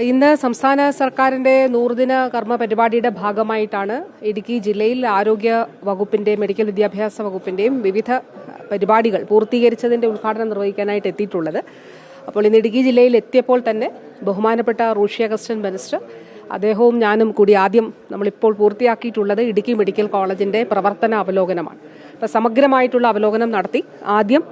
ഇന്ന് സംസ്ഥാന സർക്കാരിന്റെ നൂറുദിന കർമ്മ പരിപാടിയുടെ ഭാഗമായിട്ടാണ് ഇടുക്കി ജില്ലയിൽ ആരോഗ്യ വകുപ്പിന്റെ മെഡിക്കൽ വിദ്യാഭ്യാസ വകുപ്പിന്റെയും വിവിധ പരിപാടികൾ പൂർത്തീകരിച്ചതിന്റെ ഉദ്ഘാടനം നിർവഹിക്കാനായിട്ട് എത്തിയിട്ടുള്ളത്. അപ്പോൾ ഇന്ന് ഇടുക്കി ജില്ലയിൽ എത്തിയപ്പോൾ തന്നെ ബഹുമാനപ്പെട്ട റൂഷി അഗസ്റ്റൻ മിനിസ്റ്റർ അദ്ദേഹവും ഞാനും കൂടി ആദ്യം നമ്മളിപ്പോൾ പൂർത്തിയാക്കിയിട്ടുള്ളത് ഇടുക്കി മെഡിക്കൽ കോളേജിന്റെ പ്രവർത്തന അവലോകനമാണ്. അപ്പോൾ സമഗ്രമായിട്ടുള്ള അവലോകനം നടത്തി. ആദ്യം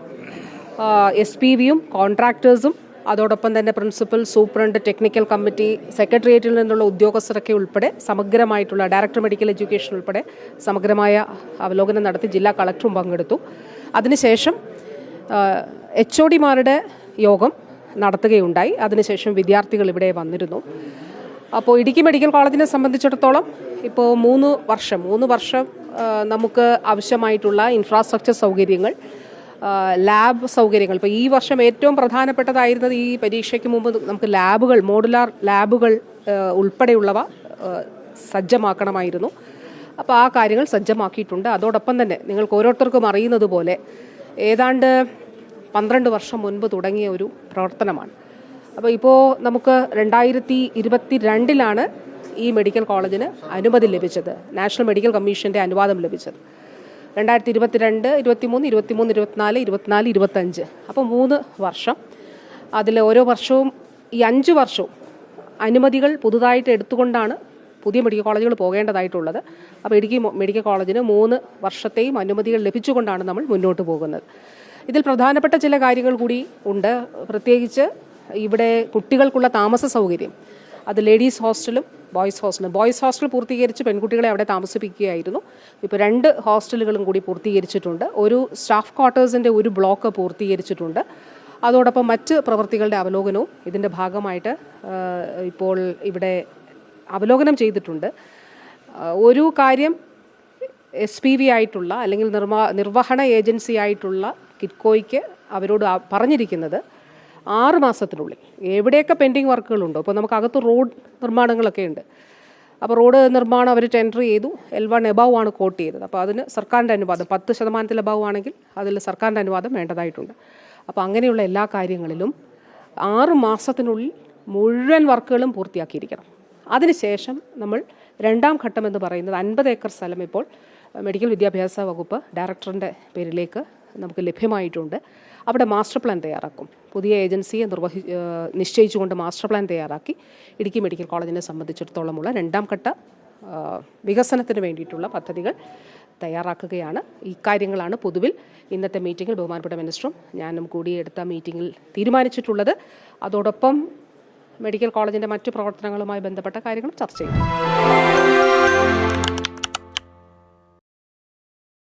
എസ് പി വിയും കോൺട്രാക്ടേഴ്സും അതോടൊപ്പം തന്നെ പ്രിൻസിപ്പൽ സൂപ്രണ്ട് ടെക്നിക്കൽ കമ്മിറ്റി സെക്രട്ടേറിയറ്റിൽ നിന്നുള്ള ഉദ്യോഗസ്ഥരൊക്കെ ഉൾപ്പെടെ സമഗ്രമായിട്ടുള്ള ഡയറക്ടർ മെഡിക്കൽ എഡ്യൂക്കേഷൻ ഉൾപ്പെടെ സമഗ്രമായ അവലോകനം നടത്തി ജില്ലാ കളക്ടറും പങ്കെടുത്തു. അതിനുശേഷം എച്ച് ഒ ഡിമാരുടെ യോഗം നടത്തുകയുണ്ടായി. അതിനുശേഷം വിദ്യാർത്ഥികൾ ഇവിടെ വന്നിരുന്നു. അപ്പോൾ ഇടുക്കി മെഡിക്കൽ കോളേജിനെ സംബന്ധിച്ചിടത്തോളം ഇപ്പോൾ മൂന്ന് വർഷം മൂന്ന് വർഷം നമുക്ക് ആവശ്യമായിട്ടുള്ള ഇൻഫ്രാസ്ട്രക്ചർ സൗകര്യങ്ങൾ ലാബ് സൗകര്യങ്ങൾ. ഇപ്പോൾ ഈ വർഷം ഏറ്റവും പ്രധാനപ്പെട്ടതായിരുന്നത് ഈ പരീക്ഷയ്ക്ക് മുമ്പ് നമുക്ക് ലാബുകൾ മോഡുലാർ ലാബുകൾ ഉൾപ്പെടെയുള്ളവ സജ്ജമാക്കണമായിരുന്നു. അപ്പോൾ ആ കാര്യങ്ങൾ സജ്ജമാക്കിയിട്ടുണ്ട്. അതോടൊപ്പം തന്നെ നിങ്ങൾക്ക് ഓരോരുത്തർക്കും അറിയുന്നത് പോലെ ഏതാണ്ട് പന്ത്രണ്ട് വർഷം മുൻപ് തുടങ്ങിയ ഒരു പ്രവർത്തനമാണ്. അപ്പോൾ ഇപ്പോൾ നമുക്ക് രണ്ടായിരത്തി ഇരുപത്തി രണ്ടിലാണ് ഈ മെഡിക്കൽ കോളേജിന് അനുമതി ലഭിച്ചത്. നാഷണൽ മെഡിക്കൽ കമ്മീഷന്റെ അനുവാദം ലഭിച്ചത്. രണ്ടായിരത്തി ഇരുപത്തിരണ്ട് ഇരുപത്തിമൂന്ന് ഇരുപത്തിമൂന്ന് ഇരുപത്തിനാല് ഇരുപത്തിനാല് ഇരുപത്തഞ്ച് അപ്പോൾ മൂന്ന് വർഷം. അതിൽ ഓരോ വർഷവും ഈ അഞ്ച് വർഷവും അനുമതികൾ പുതുതായിട്ട് എടുത്തുകൊണ്ടാണ് പുതിയ മെഡിക്കൽ കോളേജുകൾ പോകേണ്ടതായിട്ടുള്ളത്. അപ്പോൾ ഇടുക്കി മെഡിക്കൽ കോളേജിന് മൂന്ന് വർഷത്തെയും അനുമതികൾ ലഭിച്ചുകൊണ്ടാണ് നമ്മൾ മുന്നോട്ട് പോകുന്നത്. ഇതിൽ പ്രധാനപ്പെട്ട ചില കാര്യങ്ങൾ കൂടി ഉണ്ട്. പ്രത്യേകിച്ച് ഇവിടെ കുട്ടികൾക്കുള്ള താമസ സൗകര്യം അത് ലേഡീസ് ഹോസ്റ്റലും ബോയ്സ് ഹോസ്റ്റലും. ബോയ്സ് ഹോസ്റ്റൽ പൂർത്തീകരിച്ച് പെൺകുട്ടികളെ അവിടെ താമസിപ്പിക്കുകയായിരുന്നു. ഇപ്പോൾ രണ്ട് ഹോസ്റ്റലുകളും കൂടി പൂർത്തീകരിച്ചിട്ടുണ്ട്. ഒരു സ്റ്റാഫ് ക്വാർട്ടേഴ്സിന്റെ ഒരു ബ്ലോക്ക് പൂർത്തീകരിച്ചിട്ടുണ്ട്. അതോടൊപ്പം മറ്റ് പ്രവൃത്തികളുടെ അവലോകനവും ഇതിന്റെ ഭാഗമായിട്ട് ഇപ്പോൾ ഇവിടെ അവലോകനം ചെയ്തിട്ടുണ്ട്. ഒരു കാര്യം എസ് പി വി ആയിട്ടുള്ള അല്ലെങ്കിൽ നിർമ്മാ നിർവഹണ ഏജൻസി ആയിട്ടുള്ള കിറ്റ്കോയ്ക്ക് അവരോട് പറഞ്ഞിരിക്കുന്നത് ആറ് മാസത്തിനുള്ളിൽ. എവിടെയൊക്കെ പെൻഡിങ് വർക്കുകളുണ്ടോ? അപ്പോൾ നമുക്ക് അകത്ത് റോഡ് നിർമ്മാണങ്ങളൊക്കെ ഉണ്ട്. അപ്പോൾ റോഡ് നിർമ്മാണം അവർ ടെൻഡർ ചെയ്തു. എൽ വൺ എബാവ് ആണ് കോട്ട് ചെയ്തത്. അപ്പോൾ അതിന് സർക്കാരിന്റെ അനുവാദം പത്ത് ശതമാനത്തിൽ എബാവ് ആണെങ്കിൽ അതിൽ സർക്കാരിന്റെ അനുവാദം വേണ്ടതായിട്ടുണ്ട്. അപ്പോൾ അങ്ങനെയുള്ള എല്ലാ കാര്യങ്ങളിലും ആറ് മാസത്തിനുള്ളിൽ മുഴുവൻ വർക്കുകളും പൂർത്തിയാക്കിയിരിക്കണം. അതിനുശേഷം നമ്മൾ രണ്ടാം ഘട്ടം എന്ന് പറയുന്നത് അൻപത് ഏക്കർ സ്ഥലം ഇപ്പോൾ മെഡിക്കൽ വിദ്യാഭ്യാസ വകുപ്പ് ഡയറക്ടറിന്റെ പേരിലേക്ക് നമുക്ക് ലഭ്യമായിട്ടുണ്ട്. അവിടെ മാസ്റ്റർ പ്ലാൻ തയ്യാറാക്കും. പുതിയ ഏജൻസിയെ നിർവഹി നിശ്ചയിച്ചുകൊണ്ട് മാസ്റ്റർ പ്ലാൻ തയ്യാറാക്കി ഇടുക്കി മെഡിക്കൽ കോളേജിനെ സംബന്ധിച്ചിടത്തോളമുള്ള രണ്ടാം ഘട്ട വികസനത്തിന് വേണ്ടിയിട്ടുള്ള പദ്ധതികൾ തയ്യാറാക്കുകയാണ്. ഇക്കാര്യങ്ങളാണ് പൊതുവിൽ ഇന്നത്തെ മീറ്റിങ്ങിൽ ബഹുമാനപ്പെട്ട മിനിസ്റ്ററും ഞാനും കൂടി എടുത്ത മീറ്റിങ്ങിൽ തീരുമാനിച്ചിട്ടുള്ളത്. അതോടൊപ്പം മെഡിക്കൽ കോളേജിന്റെ മറ്റു പ്രവർത്തനങ്ങളുമായി ബന്ധപ്പെട്ട കാര്യങ്ങളും ചർച്ച ചെയ്തു.